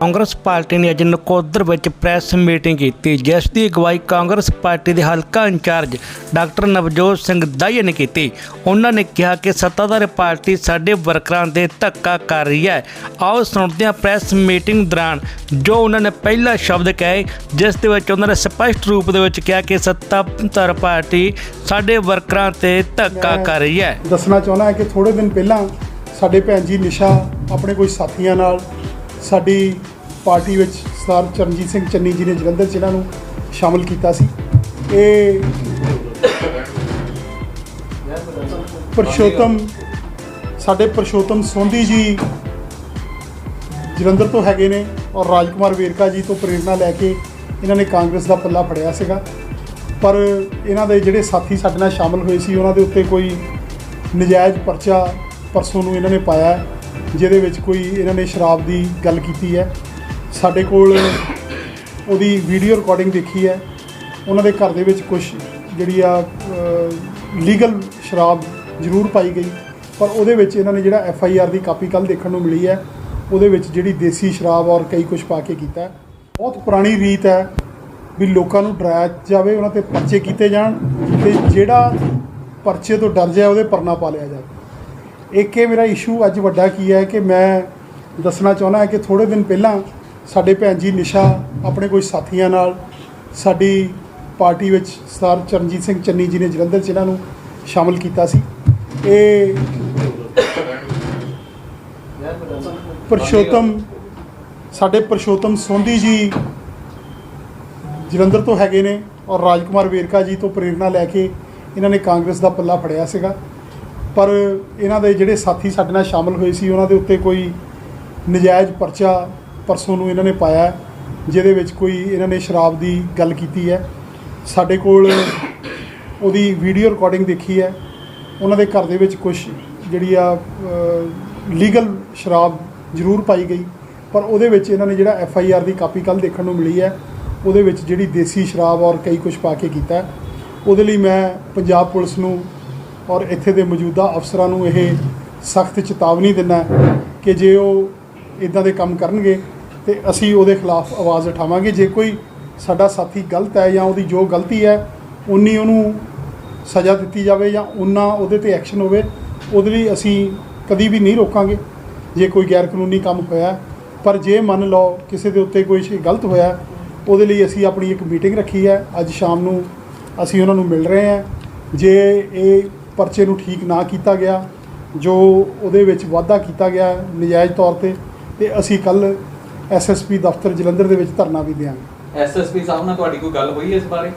Congress party ਨੇ ਅੱਜ ਨਕੋਦਰ ਵਿੱਚ ਪ੍ਰੈਸ ਮੀਟਿੰਗ ਕੀਤੀ ਜਿਸ ਦੀ ਅਗਵਾਈ ਕਾਂਗਰਸ ਪਾਰਟੀ ਦੇ ਹਲਕਾ ਇੰਚਾਰਜ ਡਾਕਟਰ ਨਵਜੋਤ ਸਿੰਘ ਦਾਈਆ ਨੇ ਕੀਤੀ। ਉਹਨਾਂ ਨੇ ਕਿਹਾ ਕਿ ਸੱਤਾਧਾਰ ਪਾਰਟੀ ਸਾਡੇ ਵਰਕਰਾਂ ਦੇ ਧੱਕਾ ਕਰ ਰਹੀ ਹੈ। ਆਓ ਸੁਣਦੇ ਹਾਂ ਪ੍ਰੈਸ ਮੀਟਿੰਗ ਦੌਰਾਨ ਜੋ ਉਹਨਾਂ ਨੇ ਪਹਿਲਾ ਸ਼ਬਦ ਕਹੇ ਜਿਸ ਦੇ ਵਿੱਚ ਉਹਨਾਂ ਨੇ ਸਪਸ਼ਟ ਰੂਪ ਦੇ ਵਿੱਚ ਕਿਹਾ ਕਿ ਸੱਤਾਧਾਰ ਪਾਰਟੀ ਸਾਡੇ ਵਰਕਰਾਂ ਤੇ ਧੱਕਾ ਕਰ ਰਹੀ ਹੈ। ਦੱਸਣਾ ਚਾਹੁੰਦਾ ਹਾਂ ਕਿ ਥੋੜੇ ਦਿਨ ਪਹਿਲਾਂ ਸਾਡੇ ਭੈਣ ਜੀ ਨਿਸ਼ਾ ਆਪਣੇ ਕੋਈ ਸਾਥੀਆਂ ਨਾਲ ਸਾਡੀ ਪਾਰਟੀ ਵਿੱਚ ਸਰਦਾਰ ਚਰਨਜੀਤ ਸਿੰਘ ਚੰਨੀ ਜੀ ਨੇ ਜਲੰਧਰ 'ਚ ਇਹਨਾਂ ਨੂੰ ਸ਼ਾਮਲ ਕੀਤਾ ਸੀ। ਇਹ ਪਰਸ਼ੋਤਮ, ਸਾਡੇ ਪਰਸ਼ੋਤਮ ਸੋਂਧੀ ਜੀ ਜਲੰਧਰ ਤੋਂ ਹੈਗੇ ਨੇ ਔਰ ਰਾਜਕੁਮਾਰ ਵੇਰਕਾ ਜੀ ਤੋਂ ਪ੍ਰੇਰਣਾ ਲੈ ਕੇ ਇਹਨਾਂ ਨੇ ਕਾਂਗਰਸ ਦਾ ਪੱਲਾ ਫੜਿਆ ਸੀਗਾ। ਪਰ ਇਹਨਾਂ ਦੇ ਜਿਹੜੇ ਸਾਥੀ ਸਾਡੇ ਨਾਲ ਸ਼ਾਮਲ ਹੋਏ ਸੀ, ਉਹਨਾਂ ਦੇ ਉੱਤੇ ਕੋਈ ਨਜਾਇਜ਼ ਪਰਚਾ ਪਰਸੋਂ ਨੂੰ ਇਹਨਾਂ ਨੇ ਪਾਇਆ। ਜਿਹਦੇ ਵਿੱਚ ਕੋਈ ਇਹਨਾਂ ਨੇ ਸ਼ਰਾਬ ਦੀ ਗੱਲ ਕੀਤੀ ਹੈ। ਸਾਡੇ ਕੋਲ ਉਹਦੀ ਵੀਡੀਓ ਰਿਕਾਰਡਿੰਗ ਦੇਖੀ ਹੈ। ਉਹਨਾਂ ਦੇ ਘਰ ਦੇ ਵਿੱਚ ਕੁਝ ਜਿਹੜੀ ਆ ਲੀਗਲ ਸ਼ਰਾਬ ਜ਼ਰੂਰ ਪਾਈ ਗਈ। ਪਰ ਉਹਦੇ ਵਿੱਚ ਇਹਨਾਂ ਨੇ ਜਿਹੜਾ ਐਫ ਆਈ ਆਰ ਦੀ ਕਾਪੀ ਕੱਲ ਦੇਖਣ ਨੂੰ ਮਿਲੀ ਹੈ। ਉਹਦੇ ਵਿੱਚ ਜਿਹੜੀ ਦੇਸੀ ਸ਼ਰਾਬ ਔਰ ਕਈ ਕੁਝ ਪਾ ਕੇ ਕੀਤਾ ਬਹੁਤ ਪੁਰਾਣੀ ਰੀਤ ਹੈ ਵੀ ਲੋਕਾਂ ਨੂੰ ਡਰਾਇਆ ਜਾਵੇ, ਉਹਨਾਂ ਤੇ ਪਰਚੇ ਕੀਤੇ ਜਾਣ ਤੇ ਜਿਹੜਾ ਪਰਚੇ ਤੋਂ ਡਰ ਜਾਏ, ਉਹਦੇ ਪਰਨਾ ਪਾ ਲਿਆ ਜਾਵੇ। ਇੱਕ ਇਹ ਮੇਰਾ ਇਸ਼ੂ ਅੱਜ ਵੱਡਾ ਕੀ ਹੈ ਕਿ ਮੈਂ ਦੱਸਣਾ ਚਾਹੁੰਦਾ ਕਿ ਥੋੜੇ ਦਿਨ ਪਹਿਲਾਂ ਸਾਡੇ ਭੈਣ ਜੀ ਨਿਸ਼ਾ ਆਪਣੇ ਕੋਈ ਸਾਥੀਆਂ ਨਾਲ ਸਾਡੀ ਪਾਰਟੀ ਵਿੱਚ ਸਰਦਾਰ ਚਰਨਜੀਤ ਸਿੰਘ ਚੰਨੀ ਜੀ ਨੇ ਜਲੰਧਰ 'ਚ ਇਹਨਾਂ ਨੂੰ ਸ਼ਾਮਲ ਕੀਤਾ ਸੀ। ਇਹ ਪਰਸ਼ੋਤਮ, ਸਾਡੇ ਪਰਸ਼ੋਤਮ ਸੋਂਧੀ ਜੀ ਜਲੰਧਰ ਤੋਂ ਹੈਗੇ ਨੇ ਔਰ ਰਾਜਕੁਮਾਰ ਵੇਰਕਾ ਜੀ ਤੋਂ ਪ੍ਰੇਰਣਾ ਲੈ ਕੇ ਇਹਨਾਂ ਨੇ ਕਾਂਗਰਸ ਦਾ ਪੱਲਾ ਫੜਿਆ ਸੀਗਾ। ਪਰ ਇਹਨਾਂ ਦੇ ਜਿਹੜੇ ਸਾਥੀ ਸਾਡੇ ਨਾਲ ਸ਼ਾਮਲ ਹੋਏ ਸੀ, ਉਹਨਾਂ ਦੇ ਉੱਤੇ ਕੋਈ ਨਜਾਇਜ਼ ਪਰਚਾ ਪਰਸੋਂ ਨੂੰ ਇਹਨਾਂ ਨੇ ਪਾਇਆ ਜਿਹਦੇ ਵਿੱਚ ਕੋਈ ਇਹਨਾਂ ਨੇ ਸ਼ਰਾਬ ਦੀ ਗੱਲ ਕੀਤੀ ਹੈ। ਸਾਡੇ ਕੋਲ ਉਹਦੀ ਵੀਡੀਓ ਰਿਕਾਰਡਿੰਗ ਦੇਖੀ ਹੈ। ਉਹਨਾਂ ਦੇ ਘਰ ਦੇ ਵਿੱਚ ਕੁਝ ਜਿਹੜੀ ਆ ਲੀਗਲ ਸ਼ਰਾਬ ਜ਼ਰੂਰ ਪਾਈ ਗਈ। ਪਰ ਉਹਦੇ ਵਿੱਚ ਇਹਨਾਂ ਨੇ ਜਿਹੜਾ ਐਫ ਆਈ ਆਰ ਦੀ ਕਾਪੀ ਕੱਲ ਦੇਖਣ ਨੂੰ ਮਿਲੀ ਹੈ, ਉਹਦੇ ਵਿੱਚ ਜਿਹੜੀ ਦੇਸੀ ਸ਼ਰਾਬ ਔਰ ਕਈ ਕੁਝ ਪਾ ਕੇ ਕੀਤਾ ਉਹਦੇ ਲਈ ਮੈਂ ਪੰਜਾਬ ਪੁਲਿਸ ਨੂੰ ਔਰ ਇੱਥੇ ਦੇ ਮੌਜੂਦਾ ਅਫਸਰਾਂ ਨੂੰ ਇਹ ਸਖਤ ਚੇਤਾਵਨੀ ਦਿੰਦਾ ਕਿ ਜੇ ਉਹ ਇਦਾਂ ਦੇ ਕੰਮ ਕਰਨਗੇ ਤੇ ਅਸੀਂ ਉਹਦੇ ਖਿਲਾਫ ਆਵਾਜ਼ ਉਠਾਵਾਂਗੇ। ਜੇ ਕੋਈ ਸਾਡਾ ਸਾਥੀ ਗਲਤ ਹੈ ਜਾਂ ਉਹਦੀ ਜੋ ਗਲਤੀ ਹੈ, ਉਨੀ ਉਹਨੂੰ ਸਜ਼ਾ ਦਿੱਤੀ ਜਾਵੇ ਜਾਂ ਉਨਾ ਉਹਦੇ ਤੇ ਐਕਸ਼ਨ ਹੋਵੇ, ਉਹਦੇ ਲਈ ਅਸੀਂ ਕਦੀ ਵੀ ਨਹੀਂ ਰੋਕਾਂਗੇ। ਜੇ ਕੋਈ ਗੈਰ ਕਾਨੂੰਨੀ ਕੰਮ ਹੋਇਆ, ਪਰ ਜੇ ਮੰਨ ਲਓ ਕਿਸੇ ਦੇ ਉੱਤੇ ਕੋਈ ਸ਼ੇ ਗਲਤ ਹੋਇਆ, ਉਹਦੇ ਲਈ ਅਸੀਂ ਆਪਣੀ ਇੱਕ ਮੀਟਿੰਗ ਰੱਖੀ ਹੈ। ਅੱਜ ਸ਼ਾਮ ਨੂੰ ਅਸੀਂ ਉਹਨਾਂ ਨੂੰ ਮਿਲ ਰਹੇ ਹਾਂ। ਜੇ ਇਹ ਪਰਚੇ ਨੂੰ ਠੀਕ ਨਾ ਕੀਤਾ ਗਿਆ ਜੋ ਉਹਦੇ ਵਿੱਚ ਵਾਧਾ ਕੀਤਾ ਗਿਆ ਨਜਾਇਜ਼ ਤੌਰ ਤੇ ਤੇ ਅਸੀਂ ਕੱਲ ਐਸਐਸਪੀ ਦਫ਼ਤਰ ਜਲੰਧਰ ਦੇ ਵਿੱਚ ਧਰਨਾ ਵੀ ਦਿਆਂਗੇ। ਐਸਐਸਪੀ ਸਾਹਿਬ ਨਾਲ ਤੁਹਾਡੀ ਕੋਈ ਗੱਲ ਹੋਈ ਇਸ ਬਾਰੇ?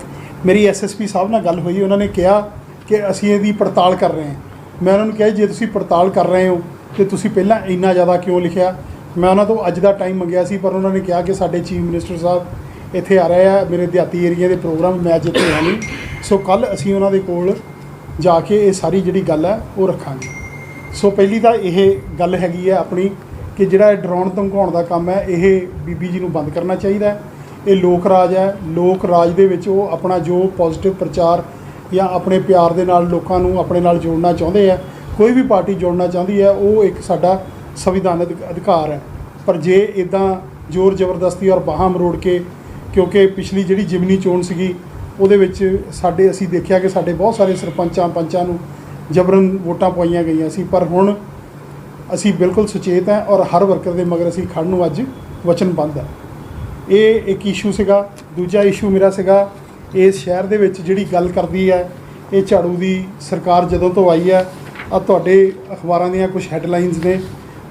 ਮੇਰੀ ਐਸਐਸਪੀ ਸਾਹਿਬ ਨਾਲ ਗੱਲ ਹੋਈ ਉਹਨਾਂ ਨੇ ਕਿਹਾ ਕਿ ਅਸੀਂ ਇਹਦੀ ਪੜਤਾਲ ਕਰ ਰਹੇ ਹਾਂ। ਮੈਂ ਉਹਨਾਂ ਨੂੰ ਕਿਹਾ ਜੇ ਤੁਸੀਂ ਪੜਤਾਲ ਕਰ ਰਹੇ ਹੋ ਤੇ ਤੁਸੀਂ ਪਹਿਲਾਂ ਇੰਨਾ ਜ਼ਿਆਦਾ ਕਿਉਂ ਲਿਖਿਆ? ਮੈਂ ਉਹਨਾਂ ਤੋਂ ਅੱਜ ਦਾ ਟਾਈਮ ਮੰਗਿਆ ਸੀ ਪਰ ਉਹਨਾਂ ਨੇ ਕਿਹਾ ਕਿ ਸਾਡੇ ਚੀਫ ਮਿਨਿਸਟਰ ਸਾਹਿਬ ਇੱਥੇ ਆ ਰਹੇ ਆ ਮੇਰੇ ਦਿਹਾਤੀ ਏਰੀਆ ਦੇ ਪ੍ਰੋਗਰਾਮ ਮੈਂ ਇੱਥੇ ਹੈ ਨਹੀਂ ਸੋ ਕੱਲ ਅਸੀਂ ਉਹਨਾਂ ਦੇ ਕੋਲ ਜਾ ਕੇ ਇਹ ਸਾਰੀ ਜਿਹੜੀ ਗੱਲ ਹੈ ਉਹ ਰੱਖਾਂਗੇ। ਸੋ ਪਹਿਲੀ ਤਾਂ ਇਹ ਗੱਲ ਹੈਗੀ ਹੈ ਆਪਣੀ ਕਿ ਜਿਹੜਾ ਇਹ ਡਰਾਉਣ ਧਮਕਾਉਣ ਦਾ ਕੰਮ ਹੈ, ਇਹ ਬੀਬੀ ਜੀ ਨੂੰ ਬੰਦ ਕਰਨਾ ਚਾਹੀਦਾ ਹੈ। ਇਹ ਲੋਕ ਰਾਜ ਹੈ, ਲੋਕ ਰਾਜ ਦੇ ਵਿੱਚ ਉਹ ਆਪਣਾ ਜੋ ਪੋਜ਼ਿਟਿਵ ਪ੍ਰਚਾਰ ਜਾਂ ਆਪਣੇ ਪਿਆਰ ਦੇ ਨਾਲ ਲੋਕਾਂ ਨੂੰ ਆਪਣੇ ਨਾਲ ਜੋੜਨਾ ਚਾਹੁੰਦੇ ਆ, ਕੋਈ ਵੀ ਪਾਰਟੀ ਜੋੜਨਾ ਚਾਹੁੰਦੀ ਹੈ, ਉਹ ਇੱਕ ਸਾਡਾ ਸੰਵਿਧਾਨਕ ਅਧਿਕਾਰ ਹੈ। ਪਰ ਜੇ ਇਦਾਂ ਜ਼ੋਰ ਜ਼ਬਰਦਸਤੀ ਔਰ ਬਾਹਾਂ ਮਰੋੜ ਕੇ, ਕਿਉਂਕਿ ਪਿਛਲੀ ਜਿਹੜੀ ਜਿਮਨੀ ਚੋਣ ਸੀਗੀ ਉਹਦੇ ਵਿੱਚ ਸਾਡੇ ਅਸੀਂ ਦੇਖਿਆ ਕਿ ਸਾਡੇ ਬਹੁਤ ਸਾਰੇ ਸਰਪੰਚਾਂ ਪੰਚਾਂ ਨੂੰ ਜਬਰਨ ਵੋਟਾਂ ਪਾਈਆਂ ਗਈਆਂ ਸੀ, ਪਰ ਹੁਣ ਅਸੀਂ ਬਿਲਕੁਲ ਸੁਚੇਤ ਹਾਂ ਔਰ ਹਰ ਵਰਕਰ ਦੇ ਮਗਰ ਅਸੀਂ ਖੜਨ ਨੂੰ ਅੱਜ ਵਚਨਬੱਧ ਹੈ। ਇਹ ਇੱਕ ਇਸ਼ੂ ਸੀਗਾ। ਦੂਜਾ ਇਸ਼ੂ ਮੇਰਾ ਸੀਗਾ ਇਸ ਸ਼ਹਿਰ ਦੇ ਵਿੱਚ ਜਿਹੜੀ ਗੱਲ ਕਰਦੀ ਹੈ, ਇਹ ਝਾੜੂ ਦੀ ਸਰਕਾਰ ਜਦੋਂ ਤੋਂ ਆਈ ਹੈ ਆ ਤੁਹਾਡੇ ਅਖਬਾਰਾਂ ਦੀਆਂ ਕੁਝ ਹੈਡਲਾਈਨਸ ਨੇ,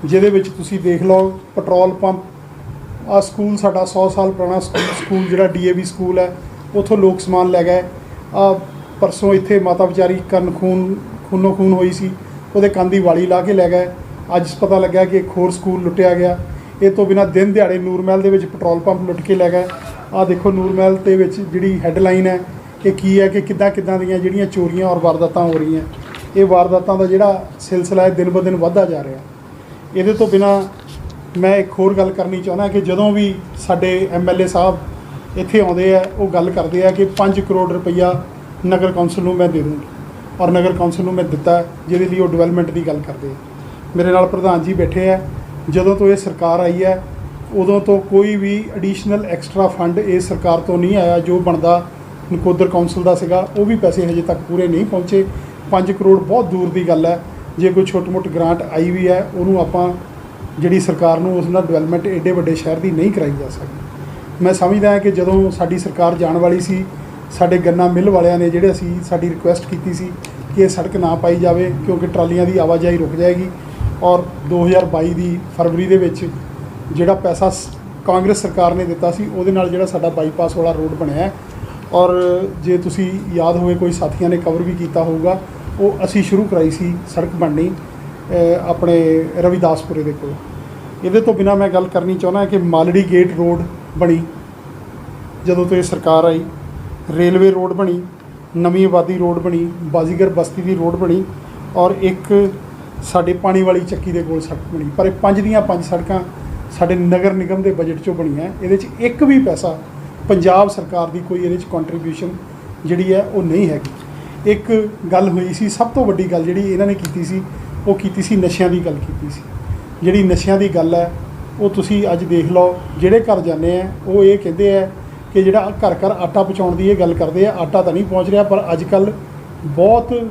ਜਿਹਦੇ ਵਿੱਚ ਤੁਸੀਂ ਦੇਖ ਲਓ, ਪੈਟਰੋਲ ਪੰਪ ਆ ਸਕੂਲ ਸਾਡਾ 100 ਸਾਲ ਪੁਰਾਣਾ ਸਕੂਲ ਸਕੂਲ ਜਿਹੜਾ ਡੀਏਵੀ ਸਕੂਲ ਹੈ ਉਥੋਂ ਲੋਕ ਸਮਾਨ ਲੈ ਗਏ। ਆ ਪਰਸੋਂ ਇੱਥੇ ਮਾਤਾ ਵਿਚਾਰੀ ਕੰਨ ਖੂਨ, ਖੂਨੋ ਖੂਨ ਹੋਈ ਸੀ। ਉਹਦੇ ਕੰਨ ਦੀ ਵਾਲੀ ਲਾ ਕੇ ਲੈ ਗਏ। ਅੱਜ ਪਤਾ ਲੱਗਿਆ ਕਿ ਇੱਕ ਹੋਰ ਸਕੂਲ ਲੁੱਟਿਆ ਗਿਆ। ਇਹ ਤੋਂ ਬਿਨਾ ਦਿਨ ਦਿਹਾੜੇ ਨੂਰਮਹਿਲ ਦੇ ਵਿੱਚ ਪੈਟਰੋਲ ਪੰਪ ਲੁੱਟ ਕੇ ਲੈ ਗਏ। ਆ ਦੇਖੋ ਨੂਰਮਹਿਲ ਦੇ ਵਿੱਚ ਜਿਹੜੀ ਹੈੱਡਲਾਈਨ ਹੈ ਕਿ ਕੀ ਹੈ ਕਿ ਕਿੱਦਾਂ ਕਿੱਦਾਂ ਦੀਆਂ ਜਿਹੜੀਆਂ ਚੋਰੀਆਂ ਔਰ ਵਾਰਦਾਤਾਂ ਹੋ ਰਹੀਆਂ। ਇਹ ਵਾਰਦਾਤਾਂ ਦਾ ਜਿਹੜਾ ਸਿਲਸਿਲਾ ਹੈ, ਦਿਨ ਬ ਦਿਨ ਵੱਧਦਾ ਜਾ ਰਿਹਾ। ਇਹਦੇ ਤੋਂ ਬਿਨਾ ਮੈਂ ਇੱਕ ਹੋਰ ਗੱਲ ਕਰਨੀ ਚਾਹੁੰਦਾ ਕਿ ਜਦੋਂ ਵੀ ਸਾਡੇ ਐਮਐਲਏ ਸਾਹਿਬ ਇੱਥੇ ਆਉਂਦੇ ਆ, ਉਹ ਗੱਲ ਕਰਦੇ ਆ ਕਿ 5 ਕਰੋੜ ਰੁਪਈਆ ਨਗਰ ਕੌਂਸਲ ਨੂੰ ਮੈਂ ਦੇ ਦੂੰਗੀ। ਔਰ ਨਗਰ ਕੌਂਸਲ ਨੂੰ ਮੈਂ ਦਿੱਤਾ, ਜਿਹਦੇ ਲਈ ਉਹ ਡਿਵੈਲਪਮੈਂਟ ਦੀ ਗੱਲ ਕਰਦੇ ਆ। ਮੇਰੇ ਨਾਲ ਪ੍ਰਧਾਨ ਜੀ ਬੈਠੇ ਆ। ਜਦੋਂ ਤੋਂ ਇਹ ਸਰਕਾਰ ਆਈ ਹੈ, ਉਦੋਂ ਤੋਂ ਕੋਈ ਵੀ ਐਡੀਸ਼ਨਲ ਐਕਸਟਰਾ ਫੰਡ ਇਹ ਸਰਕਾਰ ਤੋਂ ਨਹੀਂ ਆਇਆ, ਜੋ ਬਣਦਾ ਨਕੋਦਰ ਕੌਂਸਲ ਦਾ ਸੀਗਾ, ਉਹ ਵੀ ਪੈਸੇ ਹਜੇ ਤੱਕ ਪੂਰੇ ਨਹੀਂ ਪਹੁੰਚੇ। 5 ਕਰੋੜ ਬਹੁਤ ਦੂਰ ਦੀ ਗੱਲ ਹੈ। ਜੇ ਕੋਈ ਛੋਟ ਮੋਟ ਗ੍ਰਾਂਟ ਆਈ ਵੀ ਹੈ, ਉਹਨੂੰ ਆਪਾਂ ਜਿਹੜੀ ਸਰਕਾਰ ਨੂੰ ਉਸ ਨਾਲ ਡਿਵੈਲਪਮੈਂਟ ਏਡੇ ਵੱਡੇ ਸ਼ਹਿਰ ਦੀ ਨਹੀਂ ਕਰਾਈ ਜਾ ਸਕਦੀ। ਮੈਂ ਸਮਝਦਾ ਕਿ ਜਦੋਂ ਸਾਡੀ ਸਰਕਾਰ ਜਾਣ ਵਾਲੀ ਸੀ, ਸਾਡੇ ਗੰਨਾ ਮਿੱਲ ਵਾਲਿਆਂ ਨੇ ਜਿਹੜੇ ਅਸੀਂ ਸਾਡੀ ਰਿਕੁਐਸਟ ਕੀਤੀ ਸੀ ਕਿ ਇਹ ਸੜਕ ਨਾ ਪਾਈ ਜਾਵੇ ਕਿਉਂਕਿ ਟਰਾਲੀਆਂ ਦੀ ਆਵਾਜਾਈ ਰੁਕ ਜਾਏਗੀ ਔਰ 2022 ਦੀ ਫਰਵਰੀ ਦੇ ਵਿੱਚ ਜਿਹੜਾ ਪੈਸਾ ਕਾਂਗਰਸ ਸਰਕਾਰ ਨੇ ਦਿੱਤਾ ਸੀ, ਉਹਦੇ ਨਾਲ ਜਿਹੜਾ ਸਾਡਾ ਬਾਈਪਾਸ ਵਾਲਾ ਰੋਡ ਬਣਿਆ ਔਰ ਜੇ ਤੁਸੀਂ ਯਾਦ ਹੋਵੇ, ਕੋਈ ਸਾਥੀਆਂ ਨੇ ਕਵਰ ਵੀ ਕੀਤਾ ਹੋਊਗਾ, ਉਹ ਅਸੀਂ ਸ਼ੁਰੂ ਕਰਾਈ ਸੀ ਸੜਕ ਬਣਨੀ ਆਪਣੇ ਰਵਿਦਾਸਪੁਰੇ ਦੇ ਕੋਲ। ਇਹਦੇ ਤੋਂ ਬਿਨਾ ਮੈਂ ਗੱਲ ਕਰਨੀ ਚਾਹੁੰਦਾ ਕਿ ਮਾਲੜੀ ਗੇਟ ਰੋਡ ਬਣੀ। ਜਦੋਂ ਤੋਂ ਇਹ ਸਰਕਾਰ ਆਈ, ਰੇਲਵੇ ਰੋਡ ਬਣੀ, ਨਵੀਂ ਆਬਾਦੀ ਰੋਡ ਬਣੀ, ਬਾਜ਼ੀਗਰ ਬਸਤੀ ਦੀ ਰੋਡ ਬਣੀ ਔਰ ਇੱਕ ਸਾਡੇ ਪਾਣੀ ਵਾਲੀ ਚੱਕੀ ਦੇ ਕੋਲ ਸੜਕ ਬਣੀ। ਪਰ ਇਹ ਪੰਜ ਦੀਆਂ ਪੰਜ ਸੜਕਾਂ ਸਾਡੇ ਨਗਰ ਨਿਗਮ ਦੇ ਬਜਟ ਚੋਂ ਬਣੀਆਂ। ਇਹਦੇ 'ਚ ਇੱਕ ਵੀ ਪੈਸਾ ਪੰਜਾਬ ਸਰਕਾਰ ਦੀ ਕੋਈ ਇਹਦੇ 'ਚ ਕੰਟਰੀਬਿਊਸ਼ਨ ਜਿਹੜੀ ਹੈ ਉਹ ਨਹੀਂ ਹੈਗੀ। ਇੱਕ ਗੱਲ ਹੋਈ ਸੀ, ਸਭ ਤੋਂ ਵੱਡੀ ਗੱਲ ਜਿਹੜੀ ਇਹਨਾਂ ਨੇ ਕੀਤੀ ਸੀ, ਉਹ ਕੀਤੀ ਸੀ ਨਸ਼ਿਆਂ ਦੀ ਗੱਲ ਕੀਤੀ ਸੀ। ਜਿਹੜੀ ਨਸ਼ਿਆਂ ਦੀ ਗੱਲ ਹੈ ਉਹ ਤੁਸੀਂ ਅੱਜ ਦੇਖ ਲਓ, ਜਿਹੜੇ ਘਰ ਜਾਂਦੇ ਆ, ਉਹ ਇਹ ਕਹਿੰਦੇ ਆ ਕਿ ਜਿਹੜਾ ਘਰ ਘਰ ਆਟਾ ਪਹੁੰਚਾਉਣ ਦੀ ਇਹ ਗੱਲ ਕਰਦੇ ਆ, ਆਟਾ ਤਾਂ ਨਹੀਂ ਪਹੁੰਚ ਰਿਹਾ, ਪਰ ਅੱਜ ਕੱਲ ਬਹੁਤ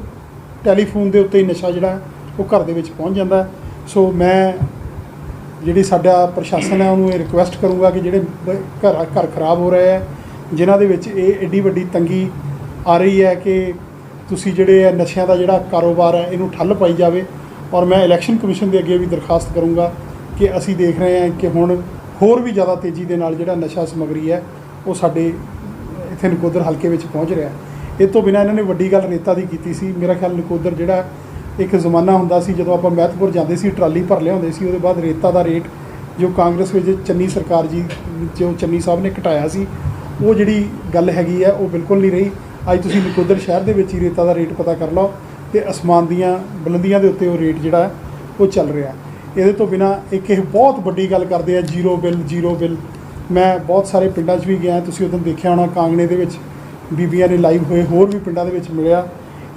ਟੈਲੀਫੋਨ ਦੇ ਉੱਤੇ ਹੀ ਨਸ਼ਾ ਜਿਹੜਾ, ਉਹ ਘਰ ਦੇ ਵਿੱਚ ਪਹੁੰਚ ਜਾਂਦਾ। ਸੋ ਮੈਂ ਜਿਹੜੀ ਸਾਡਾ ਪ੍ਰਸ਼ਾਸਨ ਹੈ, ਉਹਨੂੰ ਇਹ ਰਿਕੁਐਸਟ ਕਰੂੰਗਾ ਕਿ ਜਿਹੜੇ ਬ- ਘਰ ਘਰ ਖਰਾਬ ਹੋ ਰਹੇ ਆ, ਜਿਨ੍ਹਾਂ ਦੇ ਵਿੱਚ ਇਹ ਐਡੀ ਵੱਡੀ ਤੰਗੀ ਆ ਰਹੀ ਹੈ ਕਿ ਤੁਸੀਂ ਜਿਹੜੇ ਹੈ ਨਸ਼ਿਆਂ ਦਾ ਜਿਹੜਾ ਕਾਰੋਬਾਰ ਹੈ, ਇਹਨੂੰ ਠੱਲ ਪਾਈ ਜਾਵੇ। ਔਰ ਮੈਂ ਇਲੈਕਸ਼ਨ ਕਮਿਸ਼ਨ ਦੇ ਅੱਗੇ ਵੀ ਦਰਖਾਸਤ ਕਰੂੰਗਾ ਕਿ ਅਸੀਂ ਦੇਖ ਰਹੇ ਹਾਂ ਕਿ ਹੁਣ ਹੋਰ ਵੀ ਜ਼ਿਆਦਾ ਤੇਜ਼ੀ ਦੇ ਨਾਲ ਜਿਹੜਾ ਨਸ਼ਾ ਸਮਗਰੀ ਹੈ, ਉਹ ਸਾਡੇ ਇੱਥੇ ਨਕੋਦਰ ਹਲਕੇ ਵਿੱਚ ਪਹੁੰਚ ਰਿਹਾ ਇਹ ਤੋਂ ਬਿਨਾਂ ਇਹਨਾਂ ਨੇ ਵੱਡੀ ਗੱਲ ਰੇਤਾ ਦੀ ਕੀਤੀ ਸੀ। ਮੇਰਾ ਖਿਆਲ ਨਕੋਦਰ ਜਿਹੜਾ ਇੱਕ ਜ਼ਮਾਨਾ ਹੁੰਦਾ ਸੀ, ਜਦੋਂ ਆਪਾਂ ਮਹਿਤਪੁਰ ਜਾਂਦੇ ਸੀ, ਟਰਾਲੀ ਭਰ ਲਿਆਉਂਦੇ ਸੀ, ਉਹਦੇ ਬਾਅਦ ਰੇਤਾ ਦਾ ਰੇਟ ਜੋ ਕਾਂਗਰਸ ਵਿੱਚ ਚੰਨੀ ਸਰਕਾਰ ਜੀ, ਜੋ ਚੰਨੀ ਸਾਹਿਬ ਨੇ ਘਟਾਇਆ ਸੀ, ਉਹ ਜਿਹੜੀ ਗੱਲ ਹੈਗੀ ਹੈ, ਉਹ ਬਿਲਕੁਲ ਨਹੀਂ ਰਹੀ। ਅੱਜ ਤੁਸੀਂ ਨਕੋਦਰ ਸ਼ਹਿਰ ਦੇ ਵਿੱਚ ਹੀ ਰੇਤਾ ਦਾ ਰੇਟ ਪਤਾ ਕਰ ਲਓ ਤੇ ਅਸਮਾਨ ਦੀਆਂ ਬੁਲੰਦੀਆਂ ਦੇ ਉੱਤੇ ਉਹ ਰੇਟ ਜਿਹੜਾ ਉਹ ਚੱਲ ਰਿਹਾ ਇਹਦੇ ਤੋਂ ਬਿਨਾ ਇੱਕ ਇਹ ਬਹੁਤ ਵੱਡੀ ਗੱਲ ਕਰਦੇ ਆ, ਜ਼ੀਰੋ ਬਿੱਲ ਜ਼ੀਰੋ ਬਿੱਲ। ਮੈਂ ਬਹੁਤ ਸਾਰੇ ਪਿੰਡਾਂ 'ਚ ਵੀ ਗਿਆ, ਤੁਸੀਂ ਉਦੋਂ ਦੇਖਿਆ ਹੋਣਾ ਕਾਂਗਣੇ ਦੇ ਵਿੱਚ, ਬੀਬੀਆਂ ਨੇ ਲਾਈਵ ਹੋਏ ਹੋਰ ਵੀ ਪਿੰਡਾਂ ਦੇ ਵਿੱਚ ਮਿਲਿਆ।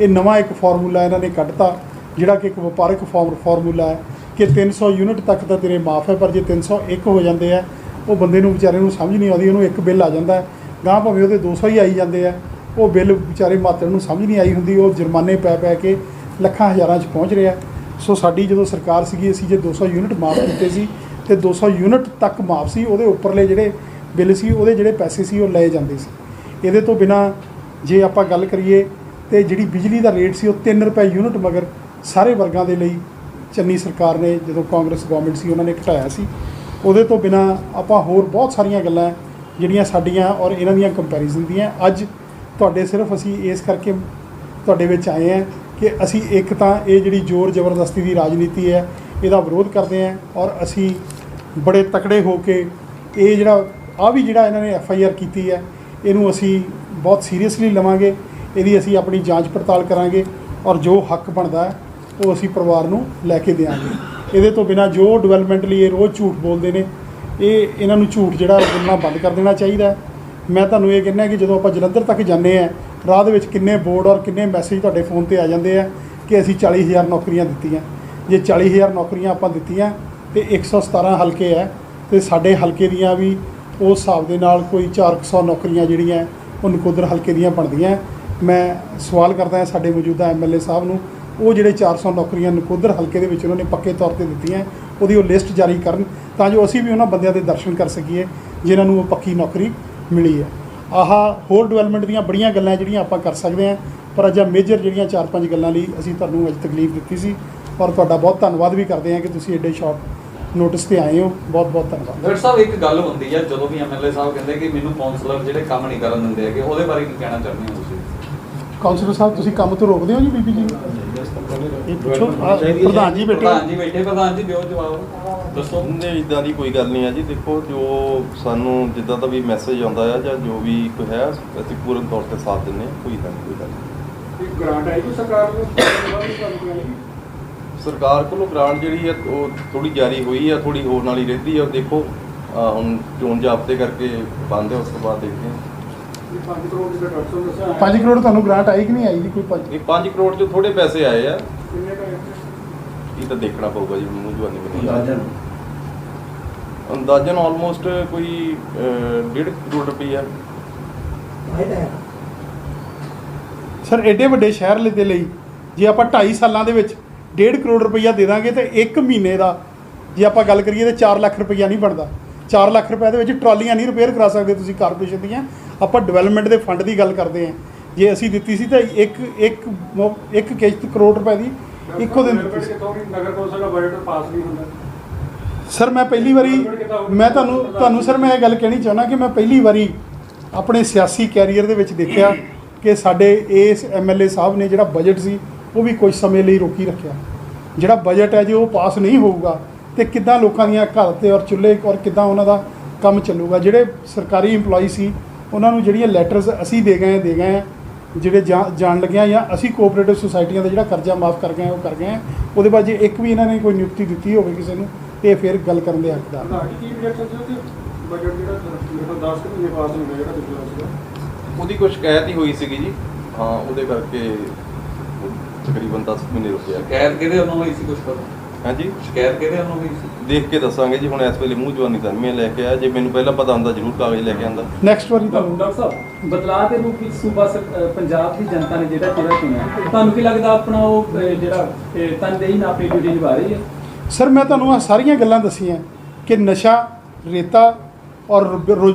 ਇਹ ਨਵਾਂ ਇੱਕ ਫਾਰਮੂਲਾ ਇਹਨਾਂ ਨੇ ਕੱਢਤਾ, ਜਿਹੜਾ ਕਿ ਇੱਕ ਵਪਾਰਕ ਫਾਰਮ ਫਾਰਮੂਲਾ ਹੈ ਕਿ 300 ਯੂਨਿਟ ਤੱਕ ਤਾਂ ਤੇਰੇ ਮਾਫ ਹੈ, ਪਰ ਜੇ 301 ਹੋ ਜਾਂਦੇ ਆ, ਉਹ ਬੰਦੇ ਨੂੰ ਵਿਚਾਰੇ ਨੂੰ ਸਮਝ ਨਹੀਂ ਆਉਂਦੀ, ਉਹਨੂੰ ਇੱਕ ਬਿੱਲ ਆ ਜਾਂਦਾ ਹੈ। ਗਾਂ ਭਾਵੇਂ ਉਹਦੇ 200 ਹੀ ਆਈ ਜਾਂਦੇ ਆ, ਉਹ ਬਿੱਲ ਵਿਚਾਰੇ ਮਾਤਰ ਨੂੰ ਸਮਝ ਨਹੀਂ ਆਈ ਹੁੰਦੀ, ਉਹ ਜੁਰਮਾਨੇ ਪੈ ਪੈ ਕੇ ਲੱਖਾਂ ਹਜ਼ਾਰਾਂ 'ਚ ਪਹੁੰਚ ਰਿਹਾ। ਸੋ ਸਾਡੀ ਜਦੋਂ ਸਰਕਾਰ ਸੀਗੀ, ਅਸੀਂ ਜੇ 200 ਯੂਨਿਟ ਮਾਫ ਕੀਤੇ ਸੀ ਤੇ 200 ਯੂਨਿਟ ਤੱਕ ਮਾਫ ਸੀ, ਉਹਦੇ ਉੱਪਰਲੇ ਜਿਹੜੇ ਬਿੱਲ ਸੀ, ਉਹਦੇ ਜਿਹੜੇ ਪੈਸੇ ਸੀ, ਉਹ ਲਏ ਜਾਂਦੇ ਸੀ। ਇਹਦੇ ਤੋਂ ਬਿਨਾ ਜੇ ਆਪਾਂ ਗੱਲ ਕਰੀਏ ਤੇ ਜਿਹੜੀ ਬਿਜਲੀ ਦਾ ਰੇਟ ਸੀ, ਉਹ 3 ਰੁਪਏ ਯੂਨਿਟ ਮਗਰ ਸਾਰੇ ਵਰਗਾਂ ਦੇ ਲਈ ਚੰਨੀ ਸਰਕਾਰ ਨੇ, ਜਦੋਂ ਕਾਂਗਰਸ ਗਵਰਨਮੈਂਟ ਸੀ, ਉਹਨਾਂ ਨੇ ਘਟਾਇਆ ਸੀ। ਉਹਦੇ ਤੋਂ ਬਿਨਾ ਆਪਾਂ ਹੋਰ ਬਹੁਤ ਸਾਰੀਆਂ ਗੱਲਾਂ ਜਿਹੜੀਆਂ ਸਾਡੀਆਂ ਔਰ ਇਹਨਾਂ ਦੀਆਂ ਕੰਪੈਰੀਜ਼ਨ ਦੀਆਂ, ਅੱਜ ਤੁਹਾਡੇ ਸਿਰਫ ਅਸੀਂ ਇਸ ਕਰਕੇ ਤੁਹਾਡੇ ਵਿੱਚ ਆਏ ਹਾਂ ਕਿ ਅਸੀਂ ਇੱਕ ਤਾਂ ਇਹ ਜਿਹੜੀ ਜ਼ੋਰ ਜ਼ਬਰਦਸਤੀ ਦੀ ਰਾਜਨੀਤੀ ਹੈ, ਇਹਦਾ ਵਿਰੋਧ ਕਰਦੇ ਹਾਂ ਔਰ ਅਸੀਂ ਬੜੇ ਤਕੜੇ ਹੋ ਕੇ ਇਹ ਜਿਹੜਾ ਆ ਵੀ ਜਿਹੜਾ ਇਹਨਾਂ ਨੇ ਐਫ ਆਈ ਆਰ ਕੀਤੀ ਹੈ, ਇਹਨੂੰ ਅਸੀਂ ਬਹੁਤ ਸੀਰੀਅਸਲੀ ਲਵਾਂਗੇ, ਇਹਦੀ ਅਸੀਂ ਆਪਣੀ ਜਾਂਚ ਪੜਤਾਲ ਕਰਾਂਗੇ ਔਰ ਜੋ ਹੱਕ ਬਣਦਾ ਹੈ, ਉਹ ਅਸੀਂ ਪਰਿਵਾਰ ਨੂੰ ਲੈ ਕੇ ਦੇਵਾਂਗੇ। ਇਹਦੇ ਤੋਂ ਬਿਨਾ ਜੋ ਡਿਵੈਲਪਮੈਂਟ ਲਈ ਇਹ ਰੋਜ਼ ਝੂਠ ਬੋਲਦੇ ਨੇ, ਇਹ ਇਹਨਾਂ ਨੂੰ ਝੂਠ ਜਿਹੜਾ ਬੋਲਣਾ ਬੰਦ ਕਰ ਦੇਣਾ ਚਾਹੀਦਾ ਮੈਂ ਤੁਹਾਨੂੰ ਇਹ ਕਹਿੰਦਾ ਕਿ ਜਦੋਂ ਆਪਾਂ ਜਲੰਧਰ ਤੱਕ ਜਾਂਦੇ ਆ ਰਾਹ ਦੇ ਵਿੱਚ ਕਿੰਨੇ ਬੋਰਡ ਔਰ ਕਿੰਨੇ ਮੈਸੇਜ ਤੁਹਾਡੇ ਫੋਨ ਤੇ ਆ ਜਾਂਦੇ ਆ ਕਿ ਅਸੀਂ 40000 ਨੌਕਰੀਆਂ ਦਿੱਤੀਆਂ। ਜੇ 40000 ਨੌਕਰੀਆਂ ਆਪਾਂ ਦਿੱਤੀਆਂ ਤੇ 117 ਹਲਕੇ ਆ ਤੇ ਸਾਡੇ ਹਲਕੇ ਦੀਆਂ ਵੀ ਉਸ ਹਿਸਾਬ ਦੇ ਨਾਲ ਕੋਈ 400 ਨੌਕਰੀਆਂ ਜਿਹੜੀਆਂ ਉਹ ਨਕੋਦਰ ਹਲਕੇ ਦੀਆਂ ਬਣਦੀਆਂ। ਮੈਂ ਸਵਾਲ ਕਰਦਾ ਹਾਂ ਸਾਡੇ ਮੌਜੂਦਾ ਐਮਐਲਏ ਸਾਹਿਬ ਨੂੰ, ਉਹ ਜਿਹੜੇ 400 ਨੌਕਰੀਆਂ ਨਕੋਦਰ ਹਲਕੇ ਦੇ ਵਿੱਚ ਉਹਨਾਂ ਨੇ ਪੱਕੇ ਤੌਰ ਤੇ ਦਿੱਤੀਆਂ, ਉਹਦੀ ਉਹ ਲਿਸਟ ਜਾਰੀ ਕਰਨ ਤਾਂ ਜੋ ਅਸੀਂ ਵੀ ਉਹਨਾਂ ਬੰਦਿਆਂ ਦੇ ਦਰਸ਼ਨ ਕਰ ਸਕੀਏ, ਜਿਨ੍ਹਾਂ ਨੂੰ ਉਹ ਪੱਕੀ ਨੌਕਰੀ ਮਿਲੀ ਹੈ। ਆਹ ਹੋਰ ਡਿਵੈਲਪਮੈਂਟ ਦੀਆਂ ਬੜੀਆਂ ਗੱਲਾਂ ਜਿਹੜੀਆਂ ਆਪਾਂ ਕਰ ਸਕਦੇ ਹਾਂ। ਪਰ ਅੱਜ ਮੇਜਰ ਜਿਹੜੀਆਂ ਚਾਰ ਪੰਜ ਗੱਲਾਂ ਲਈ ਅਸੀਂ ਤੁਹਾਨੂੰ ਅੱਜ ਤਕਲੀਫ ਦਿੱਤੀ ਸੀ। ਔਰ ਤੁਹਾਡਾ ਬਹੁਤ ਧੰਨਵਾਦ ਵੀ ਕਰਦੇ ਹਾਂ ਕਿ ਤੁਸੀਂ ਐਡੇ ਸ਼ਾਰਟ ਨੋਟਿਸ ਤੇ ਆਏ ਹੋ। ਬਹੁਤ ਬਹੁਤ ਧੰਨਵਾਦ। ਡਾਕਟਰ ਸਾਹਿਬ ਇੱਕ ਗੱਲ ਹੁੰਦੀ ਹੈ ਜਦੋਂ ਵੀ ਐਮਐਲਏ ਸਾਹਿਬ ਕਹਿੰਦੇ ਕਿ ਮੈਨੂੰ ਕਾਉਂਸਲਰ ਜਿਹੜੇ ਕੰਮ ਨਹੀਂ ਕਰਨ ਦਿੰਦੇ ਹੈਗੇ ਉਹਦੇ ਬਾਰੇ ਕੀ ਕਹਿਣਾ ਚਾਹੁੰਦੇ ਹੋ ਤੁਸੀਂ? ਕਾਉਂਸਲਰ ਸਾਹਿਬ ਤੁਸੀਂ ਕੰਮ ਤੋਂ ਰੋਕਦੇ ਹੋ ਜੀ ਬੀਬੀ ਜੀ? ਇਹ ਪੁੱਛੋ ਆਹ ਪ੍ਰਧਾਨ ਜੀ ਬੈਠੇ ਪ੍ਰਧਾਨ ਜੀ ਬੈਠੇ ਪ੍ਰਧਾਨ ਜੀ ਦਿਓ ਜਵਾਬ। ਦੱਸੋ। ਨਹੀਂ ਇਦਾਂ ਦੀ ਕੋਈ ਗੱਲ ਨਹੀਂ ਹੈ ਜੀ। ਦੇਖੋ ਜੋ ਸਾਨੂੰ ਜਿੱਦਾਂ ਦਾ ਵੀ ਮੈਸੇਜ ਆਉਂਦਾ ਹੈ ਜਾਂ ਜੋ ਵੀ ਕੋਈ ਹੈ ਅਸੀਂ ਪੂਰਨ ਤੌਰ ਤੇ ਸਾਥ ਹਾਂ ਕੋਈ ਨਹੀਂ ਕੋਈ ਗੱਲ ਨਹੀਂ। ਗ੍ਰਾਂਟ ਆਈ ਕੋਈ ਸਰਕਾਰ ਨੂੰ ਸਰਕਾਰ ਕੋਲੋਂ ਗ੍ਰਾਂਟ ਜਿਹੜੀ ਹੈ ਉਹ ਥੋੜੀ ਜਾਰੀ ਹੋਈ ਹੈ ਥੋੜੀ ਹੋਣ ਵਾਲੀ ਰਹਿੰਦੀ ਹੈ ਦੇਖੋ ਹੁਣ ਚੋਣ ਜਾਬਤੇ ਕਰਕੇ ਬੰਦ ਹੈ ਉਸ ਤੋਂ ਬਾਅਦ ਦੇਖਦੇ ਹਾਂ। 5 ਕਰੋੜ ਤੁਹਾਨੂੰ ਗ੍ਰਾਂਟ ਆਈ ਕਿ ਨਹੀਂ ਆਈ ਜੀ ਕੋਈ ਪੰਜ? ਇਹ 5 ਕਰੋੜ ਚੋਂ ਥੋੜੇ ਪੈਸੇ ਆਏ ਆ। ਇਹ ਤਾਂ ਦੇਖਣਾ ਪਊਗਾ ਜੀ ਮੈਨੂੰ ਜਵਾਨੀ ਮੈਨੂੰ ਯਾਦ ਅੰਦਾਜ਼ਨ ਆਲਮੋਸਟ ਕੋਈ 1.5 ਕਰੋੜ ਰੁਪਈਆ ਸਰ ਐਡੇ ਵੱਡੇ ਸ਼ਹਿਰ ਲਈ ਦੇ ਲਈ ਜੇ ਆਪਾਂ 2.5 ਸਾਲਾਂ ਦੇ ਵਿੱਚ 1.5 ਕਰੋੜ ਰੁਪਈਆ ਦੇ ਦਾਂਗੇ ਤੇ ਇੱਕ ਮਹੀਨੇ ਦਾ ਜੇ ਆਪਾਂ ਗੱਲ ਕਰੀਏ ਤੇ 4 ਲੱਖ ਰੁਪਈਆ ਨਹੀਂ ਬਣਦਾ। 4 ਲੱਖ ਰੁਪਏ ਦੇ ਵਿੱਚ ਟਰਾਲੀਆਂ ਨਹੀਂ ਰਿਪੇਅਰ ਕਰਾ ਸਕਦੇ ਤੁਸੀਂ ਕਾਰਪੋਰੇਸ਼ਨ ਦੀਆਂ। ਆਪਾਂ ਡਿਵੈਲਪਮੈਂਟ ਦੇ ਫੰਡ ਦੀ ਗੱਲ ਕਰਦੇ ਹਾਂ। ਜੇ ਅਸੀਂ ਦਿੱਤੀ ਸੀ ਤਾਂ ਇੱਕ ਇੱਕ ਇੱਕ ਕਿਸ਼ਤ ਕਰੋੜ ਰੁਪਏ ਦੀ ਇੱਕੋ ਦਿਨ ਦਿੱਤੀ ਸੀ। ਨਗਰ ਕੌਂਸਲ ਦਾ ਬਜਟ ਪਾਸ ਨਹੀਂ ਹੁੰਦਾ। ਸਰ ਮੈਂ ਪਹਿਲੀ ਵਾਰੀ ਮੈਂ ਤੁਹਾਨੂੰ ਤੁਹਾਨੂੰ ਸਰ ਮੈਂ ਇਹ ਗੱਲ ਕਹਿਣੀ ਚਾਹੁੰਦਾ ਕਿ ਮੈਂ ਪਹਿਲੀ ਵਾਰੀ ਆਪਣੇ ਸਿਆਸੀ ਕੈਰੀਅਰ ਦੇ ਵਿੱਚ ਦੇਖਿਆ ਕਿ ਸਾਡੇ ਇਸ ਐਮਐਲਏ ਸਾਹਿਬ ਨੇ ਜਿਹੜਾ ਬਜਟ ਸੀ ਉਹ ਵੀ ਕੁਝ ਸਮੇਂ ਲਈ ਰੋਕੀ ਰੱਖਿਆ। ਜਿਹੜਾ ਬਜਟ ਹੈ ਜੇ ਉਹ ਪਾਸ ਨਹੀਂ ਹੋਊਗਾ ਤੇ ਕਿੱਦਾਂ ਲੋਕਾਂ ਦੀਆਂ ਘਰ ਤੇ ਔਰ ਚੁੱਲ੍ਹੇ ਔਰ ਕਿੱਦਾਂ ਉਹਨਾਂ ਦਾ ਕੰਮ ਚੱਲੂਗਾ। ਜਿਹੜੇ ਸਰਕਾਰੀ EMPLOYE ਸੀ ਉਹਨਾਂ ਨੂੰ ਜਿਹੜੀਆਂ ਲੈਟਰਸ ਅਸੀਂ ਦੇ ਗਏ ਦੇ ਗਏ ਹਾਂ, ਜਿਹੜੇ ਜਾ- ਜਾਣ ਲੱਗਿਆ ਜਾਂ ਅਸੀਂ ਕੋਆਪਰੇਟਿਵ ਸੁਸਾਇਟੀਆਂ ਦਾ ਜਿਹੜਾ ਕਰਜ਼ਾ ਮਾਫ ਕਰ ਗਏ ਹਾਂ, ਉਹ ਕਰ ਗਏ ਹਾਂ। ਉਹਦੇ ਬਾਅਦ ਜੇ ਇੱਕ ਵੀ ਇਹਨਾਂ ਨੇ ਕੋਈ ਨਿਯੁਕਤੀ ਦਿੱਤੀ ਹੋਵੇ ਕਿਸੇ ਨੂੰ ਤੇ ਫਿਰ ਗੱਲ ਕਰਨ ਦੇ ਹੱਕਦਾਰ ਬਜਟ ਜਿਹੜਾ ਜਿਹੜਾ 10 ਕੁ ਮਹੀਨੇ ਪਾਸ ਨਹੀਂ ਹੋਇਆ ਜਿਹੜਾ ਪਿਛਲਾ ਸੀਗਾ ਉਹਦੀ ਕੋਈ ਸ਼ਿਕਾਇਤ ਹੀ ਹੋਈ ਸੀਗੀ ਜੀ। ਹਾਂ ਉਹਦੇ ਕਰਕੇ ਤਕਰੀਬਨ 10 ਮਹੀਨੇ ਰੁਕਿਆ ਸ਼ਿਕਾਇਤ ਕਿਹਦੇ ਵੱਲੋਂ ਹੋਈ ਸੀ ਕੁਝ ਪਤਾ? ਹਾਂਜੀ। ਸ਼ਿਕਾਇਤ ਕਿਹਦੇ ਵੱਲੋਂ ਹੋਈ ਸੀ? ਦੇਖ ਕੇ ਦੱਸਾਂਗੇ ਜੀ ਹੁਣ ਇਸ ਵੇਲੇ ਮੂੰਹ ਜਵਾਨੀ ਤਾਂ ਮੈਂ ਲੈ ਕੇ ਆਇਆ। ਜੇ ਮੈਨੂੰ ਪਹਿਲਾਂ ਪਤਾ ਹੁੰਦਾ ਜ਼ਰੂਰ ਕਾਗਜ਼ ਲੈ ਕੇ ਆਂਦਾ ਨੈਕਸਟ ਵਾਰੀ ਤੁਹਾਨੂੰ ਡਾਕਟਰ ਸਾਹਿਬ ਬਦਲਾਅ ਦੇ ਰੂਪ ਵਿੱਚ ਸੂਬਾ ਪੰਜਾਬ ਦੀ ਜਨਤਾ ਨੇ ਜਿਹੜਾ ਚਿਹਰਾ ਚੁਣਿਆ ਤੁਹਾਨੂੰ ਕੀ ਲੱਗਦਾ ਆਪਣਾ ਉਹ ਜਿਹੜਾ ਤਨਦੇਹੀ ਆਪਣੀ ਡਿਊਟੀ ਨਿਭਾ ਰਹੀ ਹੈ? ਸਰ ਮੈਂ ਤੁਹਾਨੂੰ ਆ ਸਾਰੀਆਂ ਗੱਲਾਂ ਦੱਸੀਆਂ ਕਿ ਨਸ਼ਾ ਰੇਤਾ ਔਰ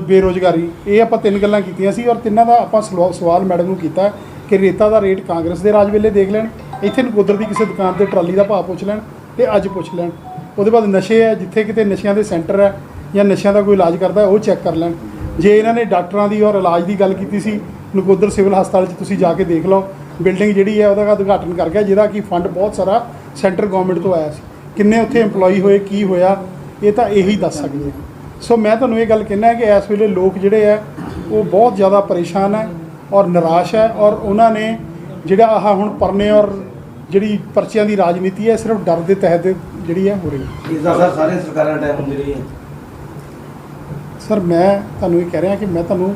ਬੇਰੁਜ਼ਗਾਰੀ ਇਹ ਆਪਾਂ ਤਿੰਨ ਗੱਲਾਂ ਕੀਤੀਆਂ ਸੀ ਔਰ ਤਿੰਨਾਂ ਦਾ ਆਪਾਂ ਸਵਾਲ ਮੈਡਮ ਨੂੰ ਕੀਤਾ ਕਿ ਰੇਤਾ ਦਾ ਰੇਟ ਕਾਂਗਰਸ ਦੇ ਰਾਜ ਵੇਲੇ ਦੇਖ ਲੈਣ ਇੱਥੇ ਨਕੋਦਰ ਦੀ ਕਿਸੇ ਦੁਕਾਨ ਤੇ ਟਰਾਲੀ ਦਾ ਭਾਅ ਪੁੱਛ ਲੈਣ ਤੇ ਅੱਜ ਪੁੱਛ ਲੈਣ। ਉਹਦੇ ਬਾਅਦ ਨਸ਼ੇ ਹੈ, ਜਿੱਥੇ ਕਿਤੇ ਨਸ਼ਿਆਂ ਦੇ ਸੈਂਟਰ ਹੈ ਜਾਂ ਨਸ਼ਿਆਂ ਦਾ ਕੋਈ ਇਲਾਜ ਕਰਦਾ ਉਹ ਚੈੱਕ ਕਰ ਲੈਣ। ਜੇ ਇਹਨਾਂ ਨੇ ਡਾਕਟਰਾਂ ਦੀ ਔਰ ਇਲਾਜ ਦੀ ਗੱਲ ਕੀਤੀ ਸੀ, ਨਕੋਦਰ ਸਿਵਲ ਹਸਪਤਾਲ 'ਚ ਤੁਸੀਂ ਜਾ ਕੇ ਦੇਖ ਲਓ, ਬਿਲਡਿੰਗ ਜਿਹੜੀ ਹੈ ਉਹਦਾ ਉਦਘਾਟਨ ਕਰ ਗਿਆ, ਜਿਹਦਾ ਕਿ ਫੰਡ ਬਹੁਤ ਸਾਰਾ ਸੈਂਟਰ ਗਵਰਨਮੈਂਟ ਤੋਂ ਆਇਆ ਸੀ। ਕਿੰਨੇ ਉੱਥੇ EMPLOYE ਹੋਏ, ਕੀ ਹੋਇਆ, ਇਹ ਤਾਂ ਇਹੀ ਦੱਸ ਸਕਦੇ ਆ ਸੋ ਮੈਂ ਤੁਹਾਨੂੰ ਇਹ ਗੱਲ ਕਹਿਣਾ ਹੈ ਕਿ ਇਸ ਵੇਲੇ ਲੋਕ ਜਿਹੜੇ ਆ ਉਹ ਬਹੁਤ ਜ਼ਿਆਦਾ ਪਰੇਸ਼ਾਨ ਹੈ ਔਰ ਨਿਰਾਸ਼ ਹੈ ਔਰ ਉਹਨਾਂ ਨੇ ਜਿਹੜਾ ਆਹ ਹੁਣ ਪਰਨੇ ਔਰ ਜਿਹੜੀ ਪਰਚੀਆਂ ਦੀ ਰਾਜਨੀਤੀ ਹੈ ਸਿਰਫ ਡਰ ਦੇ ਤਹਿਤ ਜਿਹੜੀ ਹੈ ਹੋ ਰਹੀ ਹੈ। ਇਸ ਦਾ ਸਰ ਸਾਰੇ ਸਰਕਾਰਾਂ ਟਾਈਮ ਹੁੰਦੀ ਰਹੀ ਹੈ। ਸਰ ਮੈਂ ਤੁਹਾਨੂੰ ਇਹ ਕਹਿ ਰਿਹਾ ਕਿ ਮੈਂ ਤੁਹਾਨੂੰ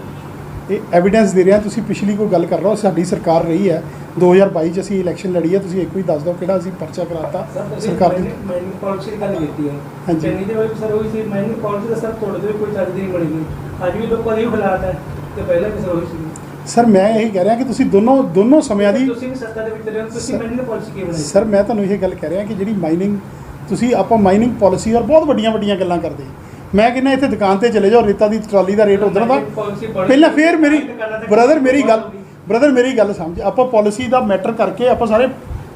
ਇਹ ਐਵੀਡੈਂਸ ਦੇ ਰਿਹਾ ਤੁਸੀਂ ਪਿਛਲੀ ਕੋਈ ਗੱਲ ਕਰ ਰਹੇ ਹੋ ਸਾਡੀ ਸਰਕਾਰ ਰਹੀ ਹੈ। 2022 ਚ ਅਸੀਂ ਇਲੈਕਸ਼ਨ ਲੜੀ ਹੈ ਤੁਸੀਂ ਇੱਕ ਵੀ ਦੱਸ ਦਿਓ ਕਿਹੜਾ ਅਸੀਂ ਪਰਚਾ ਕਰਾਤਾ ਸਰਕਾਰ ਦੀ। ਮਾਈਨਿੰਗ ਪਾਲਿਸੀ ਦੀ ਗੱਲ ਕੀਤੀ ਹੈ। ਹਾਂਜੀ। ਚੰਗੀ ਦੇ ਵਿੱਚ ਸਰ ਉਹੀ ਸੀ ਮਾਈਨਿੰਗ ਪਾਲਿਸੀ ਦਾ ਸਰ ਤੋੜ ਦੇ ਕੋਈ ਚੱਜ ਦੀ ਨਹੀਂ ਬਣੀ ਅੱਜ ਵੀ ਲੋਕਾਂ ਦੇ ਹਾਲਾਤ ਹੈ ਤੇ ਪਹਿਲਾਂ ਵੀ ਸਰ ਉਹੀ ਸੀ। ਸਰ ਮੈਂ ਇਹ ਕਹਿ ਰਿਹਾ ਕਿ ਤੁਸੀਂ ਦੋਨੋਂ ਦੋਨੋਂ ਸਮਿਆਂ ਦੀ ਤੁਸੀਂ ਵੀ ਸੱਤਾ ਦੇ ਵਿੱਚ ਰਹੇ ਹੋ ਤੁਸੀਂ ਮਾਈਨਿੰਗ ਪਾਲਿਸੀ ਕੀ ਬਣਾਈ ਸਰ ਮੈਂ ਤੁਹਾਨੂੰ ਇਹ ਗੱਲ ਕਹਿ ਰਿਹਾ ਕਿ ਜਿਹੜੀ ਮਾਈਨਿੰਗ ਤੁਸੀਂ ਆਪਾਂ ਮਾਈਨਿੰਗ ਪਾਲਿਸੀ ਔਰ ਬਹੁਤ ਵੱਡੀਆਂ ਵੱਡੀਆਂ ਗੱਲਾਂ ਕਰਦੇ। ਮੈਂ ਕਹਿੰਦਾ ਇੱਥੇ ਦੁਕਾਨ ਤੇ ਚਲੇ ਜਾਓ ਰੇਤਾ ਦੀ ਟਰਾਲੀ ਦਾ ਰੇਟ ਉਧਰ ਦਾ ਪਹਿਲਾਂ ਫੇਰ ਮੇਰੀ ਬ੍ਰਦਰ ਮੇਰੀ ਗੱਲ। ਬ੍ਰਦਰ ਮੇਰੀ ਗੱਲ ਸਮਝ ਆਪਾਂ ਪਾਲਿਸੀ ਦਾ ਮੈਟਰ ਕਰਕੇ ਆਪਾਂ ਸਾਰੇ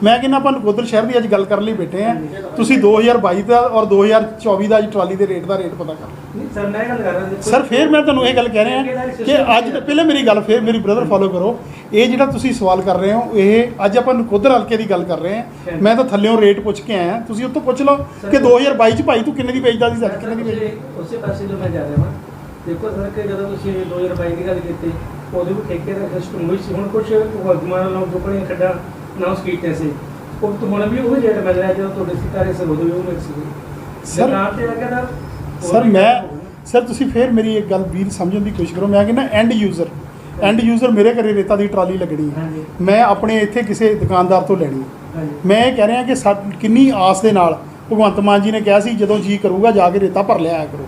ਮੈਂ ਕਹਿੰਦਾ ਆਪਾਂ ਨਕੋਦਰ ਸ਼ਹਿਰ ਦੀ ਅੱਜ ਗੱਲ ਕਰਨ ਲਈ ਬੈਠੇ ਆ ਤੁਸੀਂ 2022 ਦਾ ਔਰ 2024 ਦਾ ਅੱਜ ਟਰਾਲੀ ਦੇ ਰੇਟ ਦਾ ਰੇਟ ਪਤਾ ਕਰ। ਨਹੀਂ ਸਰ ਮੈਂ ਇਹ ਗੱਲ ਕਰ ਰਿਹਾ ਸਰ ਫੇਰ ਮੈਂ ਤੁਹਾਨੂੰ ਇਹ ਗੱਲ ਕਹਿ ਰਿਹਾ ਕਿ ਅੱਜ ਪਹਿਲੇ ਮੇਰੀ ਗੱਲ ਫੇਰ ਮੇਰੀ ਬ੍ਰਦਰ ਫੋਲੋ ਕਰੋ। ਇਹ ਜਿਹੜਾ ਤੁਸੀਂ ਸਵਾਲ ਕਰ ਰਹੇ ਹੋ ਇਹ ਅੱਜ ਆਪਾਂ ਨਕੋਦਰ ਹਲਕੇ ਦੀ ਗੱਲ ਕਰ ਰਹੇ ਹਾਂ। ਮੈਂ ਤਾਂ ਥੱਲਿਓਂ ਰੇਟ ਪੁੱਛ ਕੇ ਆਇਆ। ਤੁਸੀਂ ਉੱਥੋਂ ਪੁੱਛ ਲਓ ਕਿ 2022 ਚ ਭਾਈ ਤੂੰ ਕਿੰਨੇ ਦੀ ਵੇਚਦਾ ਸੀ ਸਰ ਕਿੰਨੇ ਦੀ ਵੇਚਦਾ ਉਸੇ ਪਾਸੇ ਤੋਂ ਮੈਂ ਜਾ ਰਿਹਾ ਹਾਂ ਦੇਖੋ ਸਰ ਕਿ ਜਦੋਂ ਤੁਸੀਂ 2022 ਦੀ ਗੱਲ ਕੀਤੀ ਉਦੋਂ ਵੀ ਠੇਕੇ ਦਾ ਸਿਸਟਮ ਹੋਈ ਸੀ। ਹੁਣ ਕੁਝ ਵਰਤਮਾਨ ਲੋਕ ਦੁਪੜੀਆਂ ਖੱਡਾਂ ਅਨਾਉਂਸ ਕੀਤੇ ਸੀ। ਉਹ ਤੋਂ ਹੁਣ ਵੀ ਉਹ ਰੇਟ ਮਿਲ ਰਿਹਾ ਜਦੋਂ ਤੁਹਾਡੇ ਸਿਕਾਰੇ ਸਰ ਉਦੋਂ ਵੀ ਉਹ ਸੀ ਦੁਕਾਨ ਤੇ ਤਾਂ ਸਰ ਮੈਂ ਸਰ ਤੁਸੀਂ ਫੇਰ ਮੇਰੀ ਇੱਕ ਗੱਲ ਵੀਰ ਸਮਝਣ ਦੀ ਕੋਸ਼ਿਸ਼ ਕਰੋ। ਮੈਂ ਕਹਿੰਦਾ ਐਂਡ ਯੂਜ਼ਰ ਐਂਡ ਯੂਜ਼ਰ ਮੇਰੇ ਘਰੇ ਰੇਤਾ ਦੀ ਟਰਾਲੀ ਲੱਗਣੀ ਹੈ। ਮੈਂ ਆਪਣੇ ਇੱਥੇ ਕਿਸੇ ਦੁਕਾਨਦਾਰ ਤੋਂ ਲੈਣੀ ਹੈ। ਮੈਂ ਇਹ ਕਹਿ ਰਿਹਾ ਕਿ ਕਿੰਨੀ ਆਸ ਦੇ ਨਾਲ ਭਗਵੰਤ ਮਾਨ ਜੀ ਨੇ ਕਿਹਾ ਸੀ ਜਦੋਂ ਜੀ ਕਰੂਗਾ ਜਾ ਕੇ ਰੇਤਾ ਭਰ ਲਿਆ ਕਰੋ।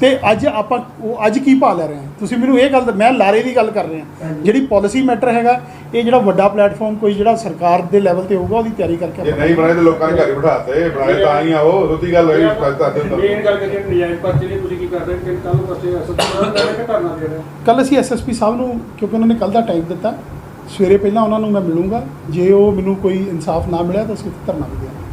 ਤੇ ਅੱਜ ਆਪਾਂ ਉਹ ਅੱਜ ਕੀ ਭਾ ਲੈ ਰਹੇ ਹਾਂ? ਤੁਸੀਂ ਮੈਨੂੰ ਇਹ ਗੱਲ ਮੈਂ ਲਾਰੇ ਦੀ ਗੱਲ ਕਰ ਰਿਹਾ। ਜਿਹੜੀ ਪਾਲਿਸੀ ਮੈਟਰ ਹੈਗਾ ਇਹ ਜਿਹੜਾ ਵੱਡਾ ਪਲੇਟਫਾਰਮ ਕੋਈ ਜਿਹੜਾ ਸਰਕਾਰ ਦੇ ਲੈਵਲ ਤੇ ਹੋਊਗਾ ਉਹਦੀ ਤਿਆਰੀ ਕਰਕੇ ਜੇ ਆਪਾਂ ਨਹੀਂ ਬਣਾਏ ਤਾਂ ਲੋਕਾਂ ਨੇ ਘਰ ਹੀ ਬਿਠਾਤੇ ਬਣਾਏ ਤਾਂ ਹੀ ਆ ਉਹ ਗੱਲ ਹੋਈ ਕਰਤਾ ਦੇ ਮੇਨ ਗੱਲ ਕਰੀਏ ਨਜਾਇਜ਼ ਪਰਚੇ ਲਈ ਤੁਸੀਂ ਕੀ ਕਰ ਰਹੇ ਕਿ ਕੱਲ ਪਾਸੇ ਅਸਲ ਦਾ ਕਿ ਧਰਨਾ ਦੇ ਰਹੇ? ਕੱਲ ਅਸੀਂ ਐਸਐਸਪੀ ਸਾਹਿਬ ਨੂੰ ਕਿਉਂਕਿ ਉਹਨਾਂ ਨੇ ਕੱਲ ਦਾ ਟਾਈਮ ਦਿੱਤਾ ਸਵੇਰੇ ਪਹਿਲਾਂ ਉਹਨਾਂ ਨੂੰ ਮੈਂ ਮਿਲੂੰਗਾ। ਜੇ ਉਹ ਮੈਨੂੰ ਕੋਈ ਇਨਸਾਫ ਨਾ ਮਿਲਿਆ ਤਾਂ ਅਸੀਂ ਉੱਥੇ ਧਰਨਾ ਵੀ ਦੇਵਾਂਗੇ।